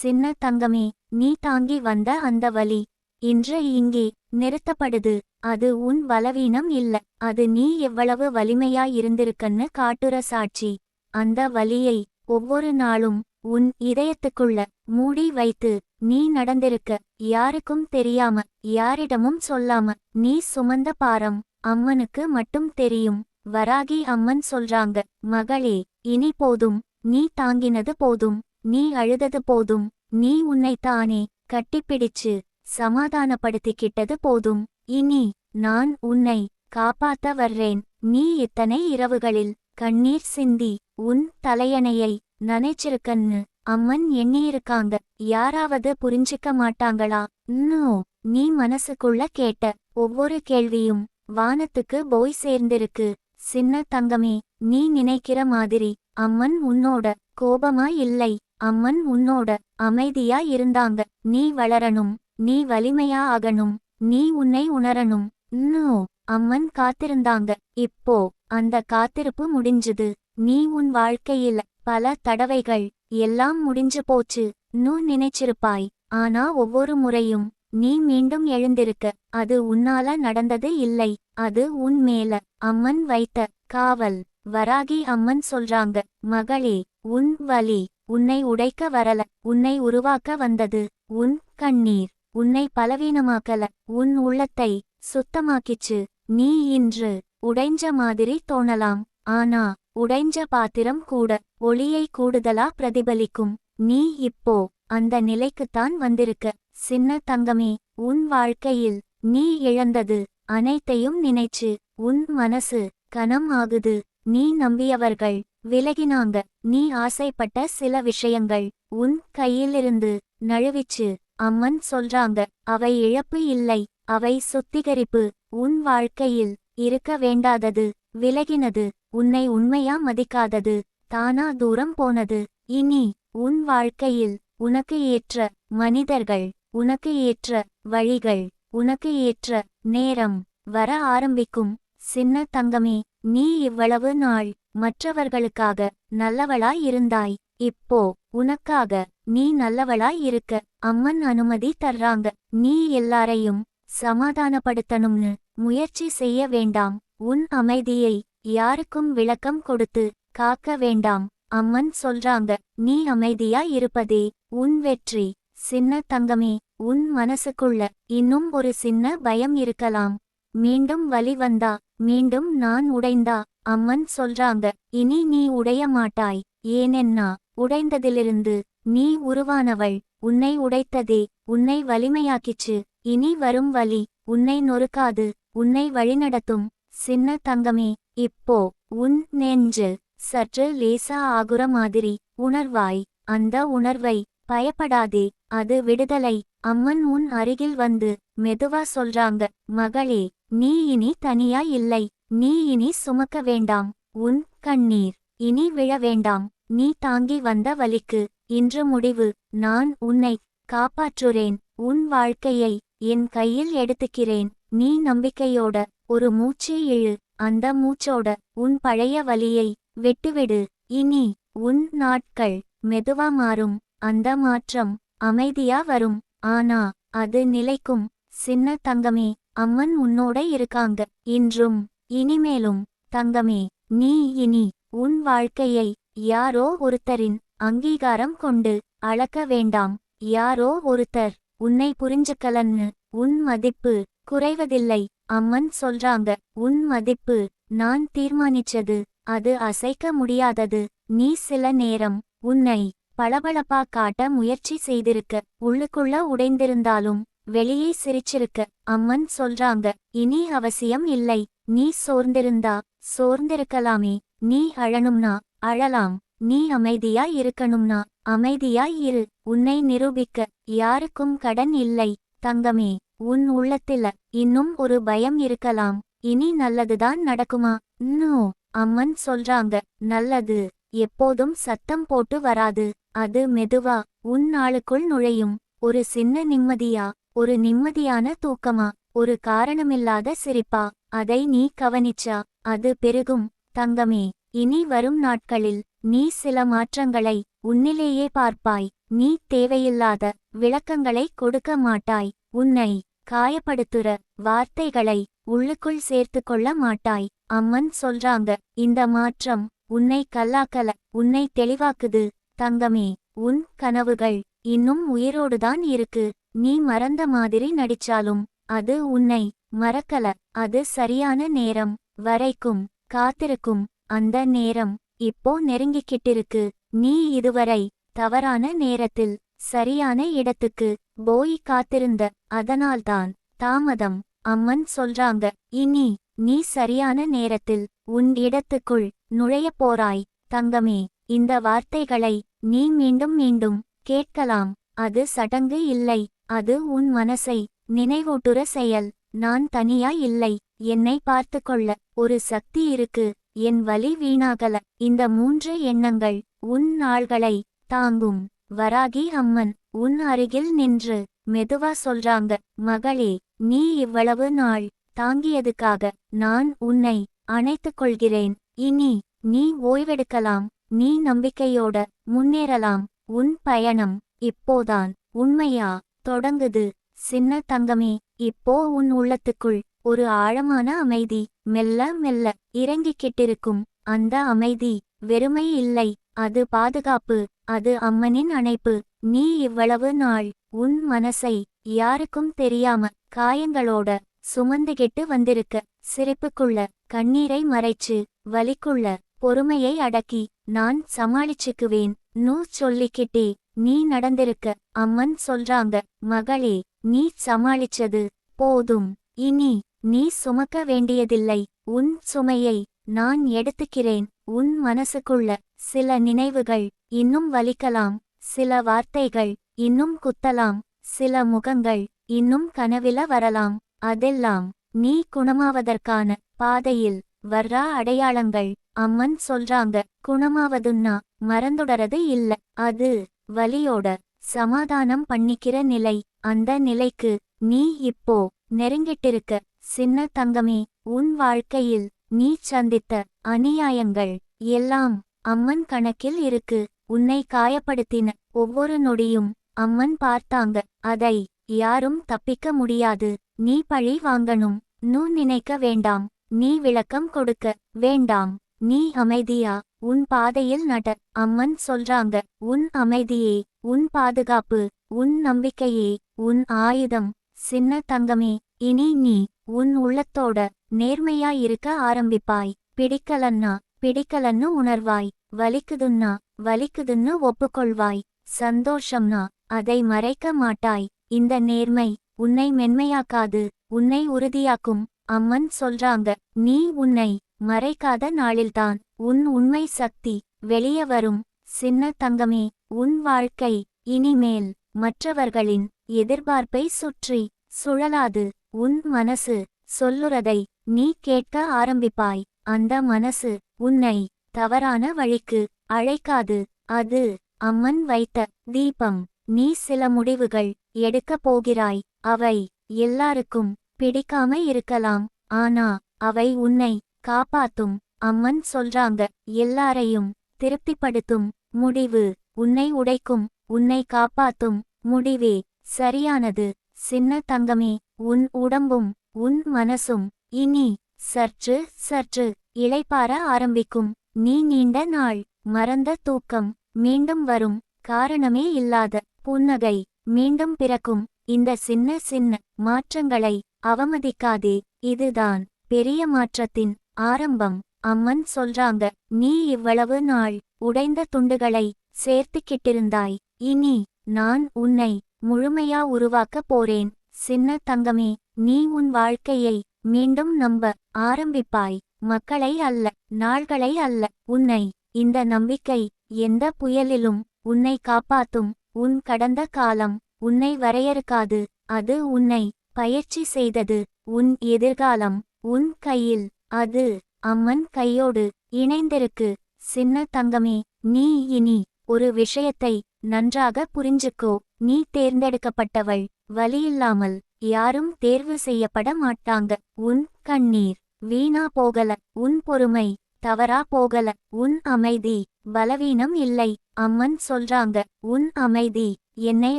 சின்ன தங்கமே நீ தாங்கி வந்த அந்த வலி. இன்று இங்கே நிறுத்தப்படுது. அது உன் பலவீனம் இல்ல. அது நீ எவ்வளவு வலிமையாயிருந்திருக்கன்னு காட்டுற சாட்சி. அந்த வலியை ஒவ்வொரு நாளும் உன் இதயத்துக்குள்ள மூடி வைத்து நீ நடந்திருக்க யாருக்கும் தெரியாம யாரிடமும் சொல்லாம நீ சுமந்த பாரம் அம்மனுக்கு மட்டும் தெரியும். வராகி அம்மன் சொல்றாங்க மகளே இனி போதும் நீ தாங்கினது போதும். நீ அழுதது போதும் நீ உன்னைத்தானே கட்டிப்பிடிச்சு சமாதானப்படுத்திக்கிட்டது போதும். இனி நான் உன்னை காப்பாத்த வர்றேன். நீ இத்தனை இரவுகளில் கண்ணீர் சிந்தி உன் தலையணையை நனைச்சிருக்கன்னு அம்மன் எண்ணியிருக்காங்க. யாராவது புரிஞ்சுக்க மாட்டாங்களா? நோ நீ மனசுக்குள்ள கேட்ட ஒவ்வொரு கேள்வியும் வானத்துக்கு போய் சேர்ந்திருக்கு. சின்ன தங்கமே நீ நினைக்கிற மாதிரி அம்மன் உன்னோட கோபமா இல்லை. அம்மன் உன்னோட அமைதியா இருந்தாங்க நீ வளரணும் நீ வலிமையா ஆகணும் நீ உன்னை உணரணும். நோ அம்மன் காத்திருந்தாங்க. இப்போ அந்த காத்திருப்பு முடிஞ்சுது. நீ உன் வாழ்க்கையில் பல தடவைகள் எல்லாம் முடிஞ்சு போச்சு. நூ நினைச்சிருப்பாய். ஆனா ஒவ்வொரு முறையும் நீ மீண்டும் எழுந்திருக்க. அது உன்னால நடந்தது இல்லை. அது உன் மேல. அம்மன் வைத்த காவல். வராகி அம்மன் சொல்றாங்க மகளே உன் வலி உன்னை உடைக்க வரல உன்னை உருவாக்க வந்தது உன் கண்ணீர். உன்னை பலவீனமாக்கல உன் உள்ளத்தை சுத்தமாக்கிச்சு. நீ இன்று உடைஞ்ச மாதிரி தோணலாம் ஆனா உடைஞ்ச பாத்திரம் கூட ஒளியை கூடுதலா பிரதிபலிக்கும். நீ இப்போ அந்த நிலைக்குத்தான் வந்திருக்க. சின்ன தங்கமே உன் வாழ்க்கையில் நீ இழந்தது அனைத்தையும் நினைச்சு உன் மனசு கனம் ஆகுது. நீ நம்பியவர்கள் விலகினாங்க. நீ ஆசைப்பட்ட சில விஷயங்கள் உன் கையிலிருந்து நழுவிச்சு அம்மன் சொல்றாங்க. அவை இழப்பு இல்லை. அவை சுத்திகரிப்பு. உன் வாழ்க்கையில் இருக்க வேண்டாதது. விலகினது. உன்னை உண்மையா மதிக்காதது. தானா தூரம் போனது. இனி உன் வாழ்க்கையில் உனக்கு ஏற்ற மனிதர்கள் உனக்கு ஏற்ற வழிகள் உனக்கு ஏற்ற நேரம் வர ஆரம்பிக்கும். சின்ன தங்கமே நீ இவ்வளவு நாள் மற்றவர்களுக்காக நல்லவளாய் இருந்தாய். இப்போ உனக்காக நீ நல்லவளாய் இருக்க. அம்மன் அனுமதி தர்றாங்க. நீ எல்லாரையும் சமாதானப்படுத்தணும்னு முயற்சி செய்ய வேண்டாம். உன் அமைதியை யாருக்கும் விளக்கம் கொடுத்து காக்க வேண்டாம். அம்மன் சொல்றாங்க. நீ அமைதியா இருப்பதே உன் வெற்றி. சின்ன தங்கமே உன் மனசுக்குள்ள இன்னும் ஒரு சின்ன பயம் இருக்கலாம். மீண்டும் வலி வந்தா மீண்டும் நான் உடைந்தா அம்மன் சொல்றாங்க இனி நீ உடைய மாட்டாய் ஏனென்னா உடைந்ததிலிருந்து நீ உருவானவள் உன்னை உடைத்ததே உன்னை வலிமையாக்கிச்சு இனி வரும் வழி உன்னை நொறுக்காது உன்னை வழிநடத்தும் சின்ன தங்கமே இப்போ உன் நெஞ்சு சற்று லேசா ஆகுற மாதிரி உணர்வாய் அந்த உணர்வை பயப்படாதே அது விடுதலை அம்மன் உன் அருகில் வந்து மெதுவா சொல்றாங்க மகளே நீ இனி தனியா இல்லை நீ இனி சுமக்க வேண்டாம். உன் கண்ணீர் இனி விழ வேண்டாம். நீ தாங்கி வந்த வலிக்கு இன்று முடிவு. நான் உன்னை காப்பாற்றுறேன். உன் வாழ்க்கையை என் கையில் எடுத்துக்கிறேன். நீ நம்பிக்கையோட ஒரு மூச்சு இழு. அந்த மூச்சோட உன் பழைய வலியை வெட்டுவிடு. இனி உன் நாட்கள் மெதுவா மாறும். அந்த மாற்றம் அமைதியா வரும். ஆனா அது நிலைக்கும். சின்ன தங்கமே அம்மன் உன்னோட இருக்காங்க. இன்றும் இனிமேலும் தங்கமே நீ இனி உன் வாழ்க்கையை யாரோ ஒருத்தரின் அங்கீகாரம் கொண்டு அளக்க வேண்டாம். யாரோ ஒருத்தர் உன்னை புரிஞ்சுக்கலன்னு உன் மதிப்பு குறைவதில்லை. அம்மன் சொல்றாங்க உன் மதிப்பு நான் தீர்மானிச்சது அது அசைக்க முடியாதது. நீ சில நேரம் உன்னை பளபளப்பா காட்ட முயற்சி செய்திருக்க உள்ளுக்குள்ள உடைந்திருந்தாலும் வெளியே சிரிச்சிருக்க அம்மன் சொல்றாங்க இனி அவசியம் இல்லை நீ சோர்ந்திருந்தா சோர்ந்திருக்கலாமே நீ அழணும்னா அழலாம் நீ அமைதியா இருக்கணும்னா அமைதியாய் இரு உன்னை நிரூபிக்க யாருக்கும் கடன் இல்லை தங்கமே உன் உள்ளத்தில இன்னும் ஒரு பயம் இருக்கலாம் இனி நல்லதுதான் நடக்குமா? நோ அம்மன் சொல்றாங்க நல்லது எப்போதும் சத்தம் போட்டு வராது அது மெதுவா உன் நாளுக்குள் நுழையும் ஒரு சின்ன நிம்மதியா ஒரு நிம்மதியான தூக்கமா ஒரு காரணமில்லாத சிரிப்பா அதை நீ கவனிச்சா அது பெருகும். தங்கமே இனி வரும் நாட்களில் நீ சில மாற்றங்களை உன்னிலேயே பார்ப்பாய். நீ தேவையில்லாத விளக்கங்களை கொடுக்க மாட்டாய். உன்னை காயப்படுத்துற வார்த்தைகளை உள்ளுக்குள் சேர்த்து கொள்ள மாட்டாய். அம்மன் சொல்றாங்க இந்த மாற்றம் உன்னை கல்லாக்கல உன்னை தெளிவாக்குது. தங்கமே உன் கனவுகள் இன்னும் உயிரோடுதான் இருக்கு. நீ மறந்த மாதிரி நடிச்சாலும் அது உன்னை மறக்கல. அது சரியான நேரம் வரைக்கும் காத்திருக்கும். அந்த நேரம் இப்போ நெருங்கிக்கிட்டிருக்கு. நீ இதுவரை தவறான நேரத்தில் சரியான இடத்துக்கு போய் காத்திருந்த. அதனால்தான் தாமதம். அம்மன் சொல்றாங்க இனி நீ சரியான நேரத்தில் உன் இடத்துக்குள் நுழையப் போறாய். தங்கமே இந்த வார்த்தைகளை நீ மீண்டும் மீண்டும் கேட்கலாம். அது சடங்கு இல்லை. அது உன் மனசை நினைவூட்டுற செயல். நான் தனியா இல்லை. என்னை பார்த்து கொள்ள. ஒரு சக்தி இருக்கு. என் வலி வீணாகல. இந்த மூன்று எண்ணங்கள் உன் நாள்களை தாங்கும். வராகி அம்மன் உன் அருகில் நின்று மெதுவா சொல்றாங்க. மகளே நீ இவ்வளவு நாள் தாங்கியதுக்காக நான் உன்னை அணைத்துக் கொள்கிறேன். இனி நீ ஓய்வெடுக்கலாம். நீ நம்பிக்கையோட முன்னேறலாம். உன் பயணம் இப்போதான். உண்மையா? தொடங்குது. சின்ன தங்கமே இப்போ உன் உள்ளத்துக்குள் ஒரு ஆழமான அமைதி. மெல்ல மெல்ல இறங்கிக்கிட்டிருக்கும் அந்த அமைதி. வெறுமை இல்லை. அது பாதுகாப்பு. அது அம்மனின் அணைப்பு. நீ இவ்வளவு நாள் உன் மனசை யாருக்கும் தெரியாம காயங்களோட சுமந்துகிட்டு வந்திருக்க. சிரிப்புக்குள்ள கண்ணீரை மறைச்சு வலிக்குள்ள பொறுமையை அடக்கி நான் சமாளிச்சுக்குவேன். நூ சொல்லிக்கிட்டே நீ நடந்திருக்க அம்மன் சொல்றாங்க மகளே நீ சமாளிச்சது போதும். இனி நீ சுமக்க வேண்டியதில்லை. உன் சுமையை நான் எடுத்துக்கிறேன். உன் மனசுக்குள்ள சில நினைவுகள் இன்னும் வலிக்கலாம். சில வார்த்தைகள் இன்னும் குத்தலாம். சில முகங்கள் இன்னும் கனவில வரலாம். அதெல்லாம் நீ குணமாவதற்கான பாதையில் வர்றா அடையாளங்கள் அம்மன் சொல்றாங்க குணமாவதுன்னா மறந்துடறது இல்ல. அது வலியோட சமாதானம் பண்ணிக்கிற நிலை. அந்த நிலைக்கு நீ இப்போ நெருங்கிட்டிருக்க சின்ன தங்கமே உன் வாழ்க்கையில் நீ சந்தித்த அநியாயங்கள் எல்லாம் அம்மன் கணக்கில் இருக்கு. உன்னை காயப்படுத்தின ஒவ்வொரு நொடியும் அம்மன் பார்த்தாங்க. அதை யாரும் தப்பிக்க முடியாது. நீ பழி வாங்கணும். நூ நினைக்க வேண்டாம். நீ விளக்கம் கொடுக்க வேண்டாம். நீ அமைதியா உன் பாதையில் நட அம்மன் சொல்றாங்க. உன் அமைதியே உன் பாதுகாப்பு உன் நம்பிக்கையே உன் ஆயுதம். சின்ன தங்கமே இனி நீ உன் உள்ளத்தோட நேர்மையா இருக்க ஆரம்பிப்பாய். பிடிக்கலன்னா பிடிக்கலன்னு உணர்வாய். வலிக்குதுன்னா வலிக்குதுன்னு ஒப்புக்கொள்வாய். சந்தோஷம்னா அதை மறைக்க மாட்டாய். இந்த நேர்மை உன்னை மென்மையாக்காது உன்னை உறுதியாக்கும். அம்மன் சொல்றாங்க நீ உன்னை மறைக்காத நாளில்தான். உன் உண்மை சக்தி வெளிய வரும். சின்ன தங்கமே உன் வாழ்க்கை இனிமேல் மற்றவர்களின் எதிர்பார்ப்பை சுற்றி சுழலாது. உன் மனசு சொல்லுறதை நீ கேட்க ஆரம்பிப்பாய். அந்த மனசு உன்னை தவறான வழிக்கு அழைக்காது. அது அம்மன் வைத்த தீபம். நீ சில முடிவுகள் எடுக்கப் போகிறாய். அவை எல்லாருக்கும் பிடிக்காம இருக்கலாம். ஆனா அவை உன்னை காப்பாத்தும். அம்மன் சொல்றாங்க எல்லாரையும் திருப்திப்படுத்தும் முடிவு உன்னை உடைக்கும் உன்னை காப்பாத்தும் முடிவே சரியானது. சின்ன தங்கமே உன் உடம்பும் உன் மனசும் இனி சற்று சற்று இளைப்பார ஆரம்பிக்கும். நீ நீண்ட நாள் மறந்த தூக்கம் மீண்டும் வரும் காரணமே இல்லாத புன்னகை மீண்டும் பிறக்கும். இந்த சின்ன சின்ன மாற்றங்களை அவமதிக்காதே இதுதான் பெரிய மாற்றத்தின் ஆரம்பம். அம்மன் சொல்றாங்க நீ இவ்வளவு நாள் உடைந்த துண்டுகளை சேர்த்துக்கிட்டிருந்தாய். இனி நான் உன்னை முழுமையா உருவாக்கப் போறேன். சின்ன தங்கமே நீ உன் வாழ்க்கையை மீண்டும் நம்ப ஆரம்பிப்பாய். மக்களை அல்ல நாள்களை அல்ல. உன்னை இந்த நம்பிக்கை எந்த புயலிலும் உன்னை காப்பாத்தும். உன் கடந்த காலம் உன்னை வரையறுக்காது. அது உன்னை பயிற்சி செய்தது. உன் எதிர்காலம் உன் கையில். அது அம்மன் கையோடு இணைந்திருக்கு. சின்ன தங்கமே நீ இனி ஒரு விஷயத்தை நன்றாக புரிஞ்சுக்கோ. நீ தேர்ந்தெடுக்கப்பட்டவள் வலியில்லாமல் யாரும் தேர்வு செய்யப்பட மாட்டாங்க. உன் கண்ணீர் வீணா போகல உன் பொறுமை தவறா போகல. உன் அமைதி பலவீனம் இல்லை அம்மன் சொல்றாங்க. உன் அமைதி என்னை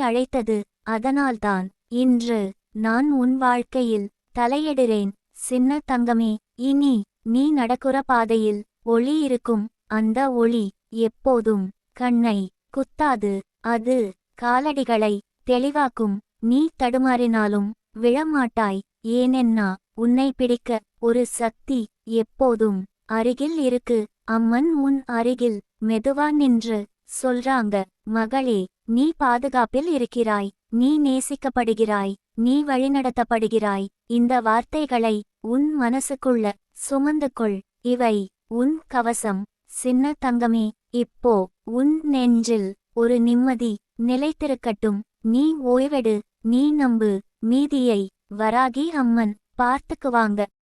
அழைத்தது அதனால்தான். இன்று நான் உன் வாழ்க்கையில் தலையிடுறேன். சின்ன தங்கமே இனி நீ நடக்குற பாதையில் ஒளி இருக்கும். அந்த ஒளி எப்போதும் கண்ணை குத்தாது. அது காலடிகளை தெளிவாக்கும். நீ தடுமாறினாலும் விழமாட்டாய். ஏனென்னா உன்னை பிடிக்க ஒரு சக்தி எப்போதும் அருகில் இருக்கு. அம்மன் உன் அருகில் மெதுவா நின்று சொல்றாங்க மகளே நீ பாதுகாப்பில் இருக்கிறாய். நீ நேசிக்கப்படுகிறாய். நீ வழிநடத்தப்படுகிறாய். இந்த வார்த்தைகளை உன் மனசுக்குள்ள சுமந்து கொள். இவை உன் கவசம். சின்ன தங்கமே இப்போ உன் நெஞ்சில் ஒரு நிம்மதி நிலைத்திருக்கட்டும். நீ ஓய்வெடு. நீ நம்பு. மீதியை வராகி அம்மன் பார்த்துக்குவாங்க.